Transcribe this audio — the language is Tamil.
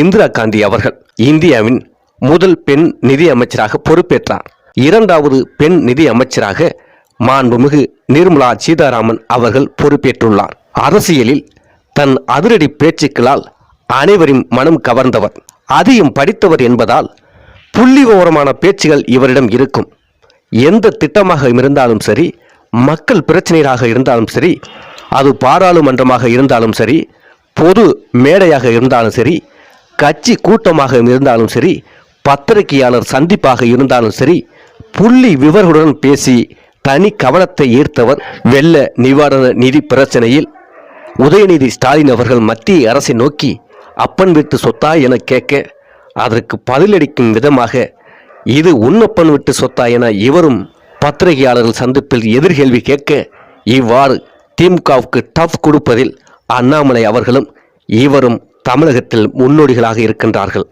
இந்திரா காந்தி அவர்கள் இந்தியாவின் முதல் பெண் நிதி அமைச்சராக பொறுப்பேற்றார். இரண்டாவது பெண் நிதி அமைச்சராக மாண்புமிகு நிர்மலா சீதாராமன் அவர்கள் பொறுப்பேற்றுள்ளார். அரசியலில் தன் அதிரடி பேச்சுக்களால் அனைவரின் மனம் கவர்ந்தவர். அதிகம் படித்தவர் என்பதால் புள்ளிவோரமான பேச்சுகள் இவரிடம் இருக்கும். எந்த திட்டமாக இருந்தாலும் சரி மக்கள் பிரச்சனையாக இருந்தாலும் சரி அது பாராளுமன்றமாக இருந்தாலும் சரி பொது மேடையாக இருந்தாலும் சரி கட்சி கூட்டமாக இருந்தாலும் சரி பத்திரிகையாளர் சந்திப்பாக இருந்தாலும் சரி புள்ளி விவர்களுடன் பேசி தனி கவனத்தை ஈர்த்தவர் வெள்ள நிவாரண நிதி பிரச்சனையில் உதயநிதி ஸ்டாலின் அவர்கள் மத்திய அரசை நோக்கி அப்பன் வீட்டு சொத்தா என கேட்க அதற்கு பதிலளிக்கும் விதமாக இது உன்னப்பன் விட்டு சொத்தா என இவரும் பத்திரிகையாளர்கள் சந்திப்பில் எதிர்கேள்வி கேட்க இவ்வாறு திமுகவுக்கு டஃப் கொடுப்பதில் அண்ணாமலை அவர்களும் இவரும் தமிழகத்தில் முன்னோடிகளாக இருக்கின்றார்கள்.